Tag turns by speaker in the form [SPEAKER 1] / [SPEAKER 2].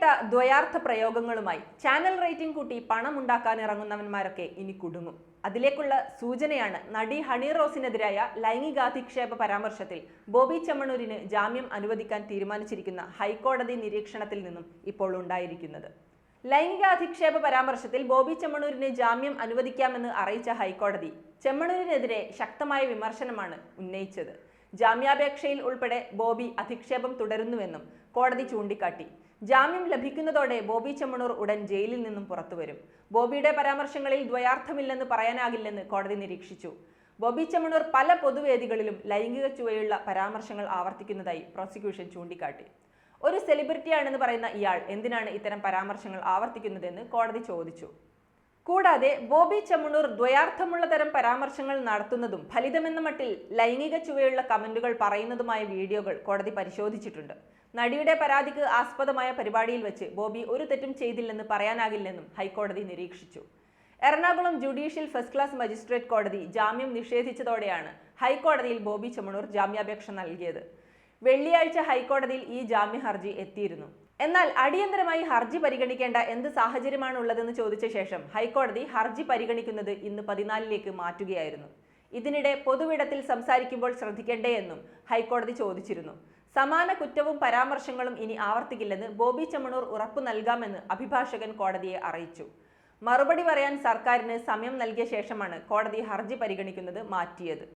[SPEAKER 1] കേട്ട ദ്വയാർത്ഥ പ്രയോഗങ്ങളുമായി channel rating കൂട്ടി പണം ഉണ്ടാക്കാൻ ഇറങ്ങുന്നവന്മാരൊക്കെ ഇനി കുടുങ്ങും. അതിലേക്കുള്ള സൂചനയാണ് നടി ഹണി റോസിനെതിരായ ലൈംഗികാധിക്ഷേപ പരാമർശത്തിൽ ബോബി ചെമ്മണൂരിന് ജാമ്യം അനുവദിക്കാൻ തീരുമാനിച്ചിരിക്കുന്ന ഹൈക്കോടതി നിരീക്ഷണത്തിൽ നിന്നും ഇപ്പോൾ ഉണ്ടായിരിക്കുന്നത്. ലൈംഗികാധിക്ഷേപ പരാമർശത്തിൽ ബോബി ചെമ്മണൂരിന് ജാമ്യം അനുവദിക്കാമെന്ന് അറിയിച്ച ഹൈക്കോടതി ചെമ്മണൂരിനെതിരെ ശക്തമായ വിമർശനമാണ് ഉന്നയിച്ചത്. ജാമ്യാപേക്ഷയിൽ ഉൾപ്പെടെ ബോബി അധിക്ഷേപം തുടരുന്നുവെന്നും കോടതി ചൂണ്ടിക്കാട്ടി. ജാമ്യം ലഭിക്കുന്നതോടെ ബോബി ചെമ്മണൂർ ഉടൻ ജയിലിൽ നിന്നും പുറത്തുവരും. ബോബിയുടെ പരാമർശങ്ങളിൽ ദ്വയാർത്ഥമില്ലെന്ന് പറയാനാകില്ലെന്ന് കോടതി നിരീക്ഷിച്ചു. ബോബി ചെമ്മണൂർ പല പൊതുവേദികളിലും ലൈംഗിക ചുവയുള്ള പരാമർശങ്ങൾ ആവർത്തിക്കുന്നതായി പ്രോസിക്യൂഷൻ ചൂണ്ടിക്കാട്ടി. ഒരു സെലിബ്രിറ്റിയാണെന്ന് പറയുന്ന ഇയാൾ എന്തിനാണ് ഇത്തരം പരാമർശങ്ങൾ ആവർത്തിക്കുന്നതെന്ന് കോടതി ചോദിച്ചു. കൂടാതെ ബോബി ചെമ്മണൂർ ദ്വയാർത്ഥമുള്ള തരം പരാമർശങ്ങൾ നടത്തുന്നതും ഫലിതമെന്ന മട്ടിൽ ലൈംഗിക ചുവയുള്ള കമന്റുകൾ പറയുന്നതുമായ വീഡിയോകൾ കോടതി പരിശോധിച്ചിട്ടുണ്ട്. നടിയുടെ പരാതിക്ക് ആസ്പദമായ പരിപാടിയിൽ വെച്ച് ബോബി ഒരു തെറ്റും ചെയ്തില്ലെന്ന് പറയാനാകില്ലെന്നും ഹൈക്കോടതി നിരീക്ഷിച്ചു. Ernakulam judicial first class magistrate കോടതി ജാമ്യം നിഷേധിച്ചതോടെയാണ് ഹൈക്കോടതിയിൽ ബോബി ചെമ്മണൂർ ജാമ്യാപേക്ഷ നൽകിയത്. വെള്ളിയാഴ്ച ഹൈക്കോടതിയിൽ ഈ ജാമ്യ ഹർജി എത്തിയിരുന്നു. എന്നാൽ അടിയന്തരമായി ഹർജി പരിഗണിക്കേണ്ട എന്ത് സാഹചര്യമാണ് ഉള്ളതെന്ന് ചോദിച്ച ശേഷം ഹൈക്കോടതി ഹർജി പരിഗണിക്കുന്നത് ഇന്ന് പതിനാലിലേക്ക് മാറ്റുകയായിരുന്നു. ഇതിനിടെ പൊതുവിടത്തിൽ സംസാരിക്കുമ്പോൾ ശ്രദ്ധിക്കേണ്ടേ എന്നും ഹൈക്കോടതി ചോദിച്ചിരുന്നു. സമാന കുറ്റവും പരാമർശങ്ങളും ഇനി ആവർത്തിക്കില്ലെന്ന് ബോബി ചെമ്മണൂർ ഉറപ്പു നൽകാമെന്ന് അഭിഭാഷകൻ കോടതിയെ അറിയിച്ചു. മറുപടി പറയാൻ സർക്കാരിന് സമയം നൽകിയ ശേഷമാണ് കോടതി ഹർജി പരിഗണിക്കുന്നത് മാറ്റിയത്.